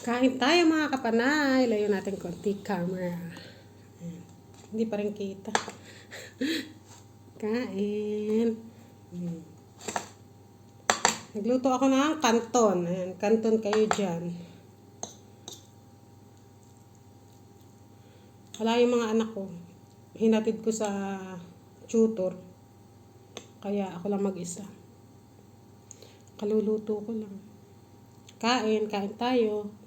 Kain tayo mga kapanay. Layo natin konti camera. Ayan. Hindi pa rin kita. Kain. Ayan. Nagluto ako ng kanton. Ayan, kanton kayo dyan. Wala yung mga anak ko. Hinatid ko sa tutor. Kaya ako lang mag-isa. Kaluluto ko lang. Kain, kain tayo.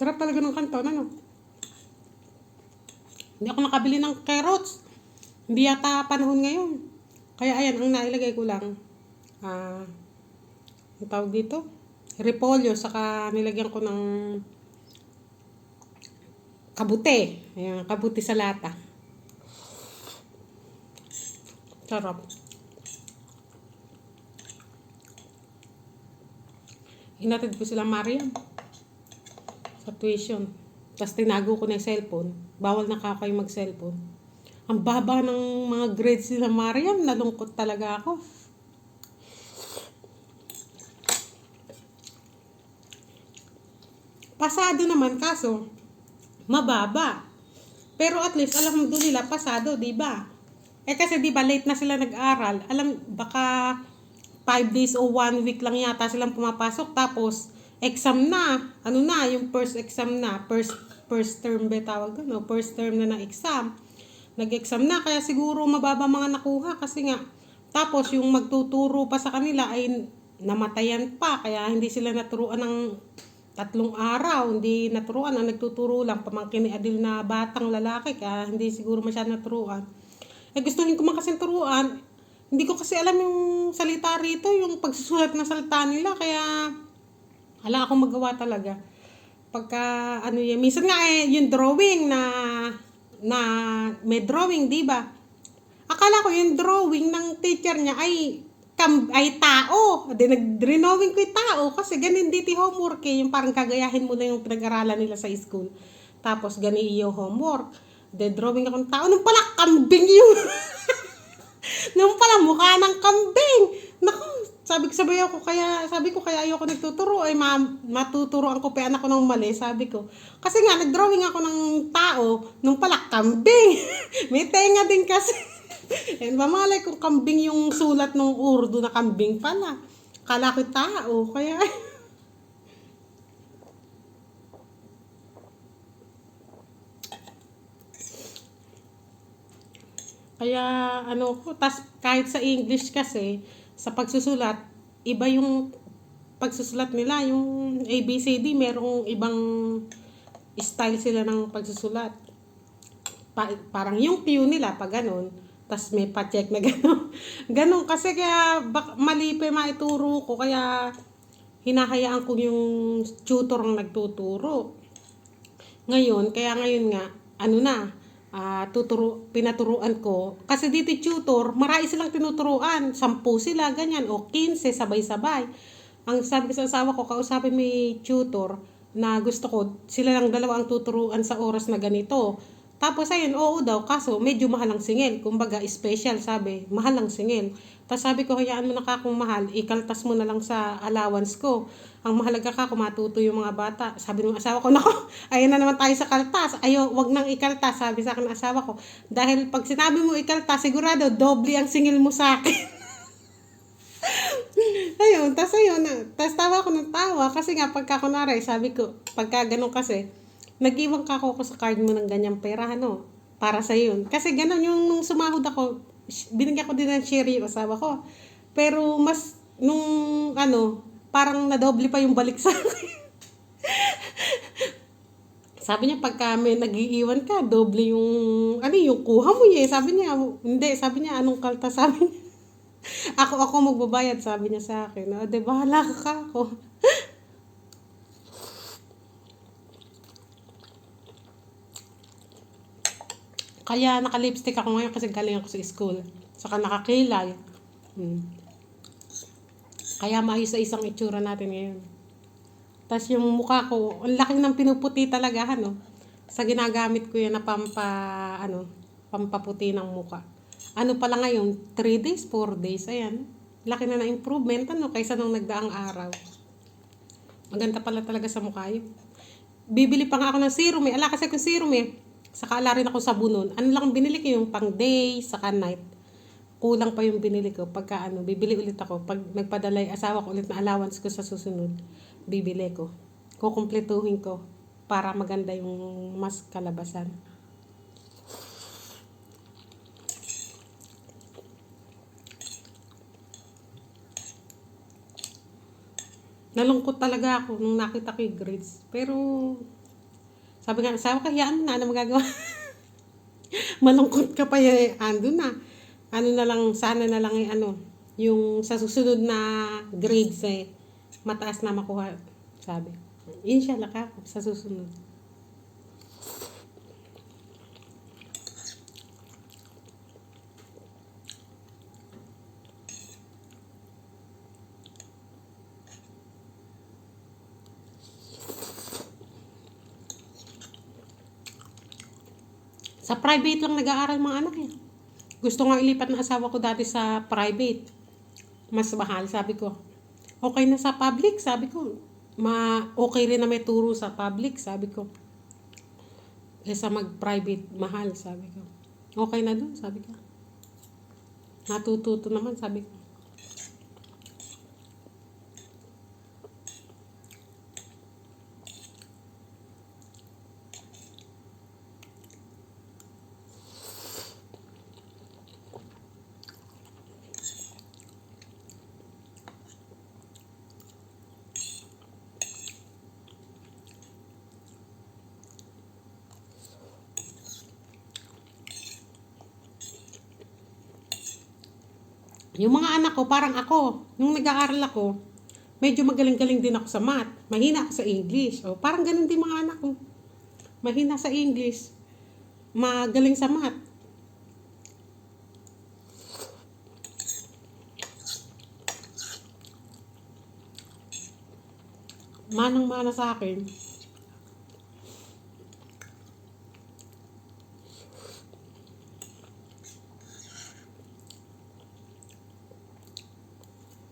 Sarap talaga ng kanton, ano? Hindi ako nakabili ng carrots. Hindi yata panahon ngayon. Kaya ayan, ang nailagay ko lang, ah, ang tawag dito? Repolyo, saka nilagyan ko ng kabute. Ayan, kabute sa lata. Sarap. Hinatid ko sila Mariam sa tuition. Tapos tinago ko na yung cellphone. Bawal na kako yung mag-cellphone. Ang baba ng mga grades nila Mariam. Nalungkot talaga ako. Pasado naman kaso mababa. Pero at least alam mo nila pasado, 'di ba? Eh kasi 'di ba late na sila nag-aral. Alam baka 5 days o 1 week lang yata silang pumapasok tapos exam na. Ano na, yung first exam na, first first term ba tawag no? first term na na exam. Nag-exam na kaya siguro mababa mga nakuha kasi nga tapos yung magtuturo pa sa kanila ay namatayan pa kaya hindi sila naturuan ng tatlong araw, hindi naturuan. Ang nagtuturo lang, pamangkin ni Adil na batang lalaki, kaya hindi siguro masyadong naturuan. Eh gustuhin ko man turuan, hindi ko kasi alam yung salita rito, yung pagsusulat ng salita nila, kaya wala akong magawa talaga. Pagka, ano yan, minsan nga eh, yung drawing na, na may drawing, di ba? Akala ko yung drawing ng teacher niya ay kam ay tao. Di nag-drawing ko yung tao kasi ganun dito homework eh. Yung parang kagayahin mo na yung pinag-aralan nila sa school. Tapos gani iyo homework. De drawing ako ng tao. Nung pala kambing yung Nung pala mukha ng kambing. Naku, sabi ko sabay ako kaya sabi ko kaya ayoko nagtuturo. Ay ma, matuturoan ko pa anak ko ng mali sabi ko. Kasi nga nagdrawing ako ng tao nung pala kambing. May tenga din kasi. And mamalay kung kambing yung sulat ng urdu na kambing pala. Kala ko tao, kaya... kaya ano ko, tas kahit sa English kasi, sa pagsusulat, iba yung pagsusulat nila, yung ABCD, merong ibang style sila ng pagsusulat. Pa, parang yung Q nila, pag ganun, tas may pa-check na gano'n. Ganon kasi kaya bak, mali pa maituro ko kaya hinahayaan ko yung tutor ang nagtuturo. Ngayon, kaya ngayon nga, ano na, uh, tuturo, pinaturuan ko. Kasi dito tutor, marami silang tinuturuan. Sampu sila, ganyan, o 15, sabay-sabay. Ang sabi ko sa asawa ko, kausapin may tutor na gusto ko, sila lang dalawa ang tuturuan sa oras na ganito. Tapos ayun, oo daw, kaso medyo mahal ang singil. Kumbaga, special sabi, mahal ang singil. Tapos sabi ko, hayaan mo na ka kung mahal, ikaltas mo na lang sa allowance ko. Ang mahalaga ka kung matuto yung mga bata. Sabi ng asawa ko, nako, ayun na naman tayo sa kaltas. Ayo, wag nang ikaltas, sabi sa akin ng asawa ko. Dahil pag sinabi mo ikaltas, sigurado, doble ang singil mo sa akin. ayun, tas ayun, tas tawa ko ng tawa kasi nga pagka kunwari, sabi ko, pagka ganun kasi, nag-iwan ka ako sa card mo ng ganyang pera, ano, para sa yun. Kasi ganun yung nung sumahod ako, binigyan ko din ng share yung asawa ko. Pero mas, nung ano, parang nadoble pa yung balik sa akin. Sabi niya, pagka may nag-iiwan ka, doble yung, ano yung kuha mo eh. Sabi niya, hindi, sabi niya, anong kalta, sabi niya. ako, ako magbabayad, sabi niya sa akin. O, de, bahala ka ako. Kaya naka-lipstick ako ngayon kasi galing ako sa school. Saka nakakilay. Hmm. Kaya maayos sa isang itsura natin ngayon. Tapos yung mukha ko, ang laki ng pinuputi talaga, ano. Sa ginagamit ko yan na pampa, ano, pampaputi ng muka. Ano pala ngayon, 3 days, 4 days, ayan. Laki na na improvement, ano, kaysa nung nagdaang araw. Maganda pala talaga sa mukha yun. Bibili pa nga ako ng serum eh. Ala kasi kung serum eh. Saka ala rin ako sa bunon. Ano lang ang binili ko yung pang day, saka night. Kulang pa yung binili ko. Pagka ano, bibili ulit ako. Pag nagpadala yung asawa ko ulit na allowance ko sa susunod, bibili ko. Kukumpletuhin ko para maganda yung mas kalabasan. Nalungkot talaga ako nung nakita ko yung grades. Pero, sabi nga, sabi ko, yan na, ano magagawa? Malungkot ka pa yan, ando na. Ano na lang, sana na lang, eh, ano, yung sa susunod na grades eh, mataas na makuha, sabi. Inshallah ka, sa susunod. Sa private lang nag-aaral mga anak eh. Gusto nga ilipat ng asawa ko dati sa private. Mas mahal, sabi ko. Okay na sa public, sabi ko. Ma okay rin na may turo sa public, sabi ko. Kesa mag-private, mahal, sabi ko. Okay na dun, sabi ko. Natututo naman, sabi ko. Yung mga anak ko, parang ako, nung nag-aaral ako, medyo magaling-galing din ako sa math. Mahina ako sa English. O, parang ganun din mga anak ko. Mahina sa English. Magaling sa math. Manang-mana sa akin.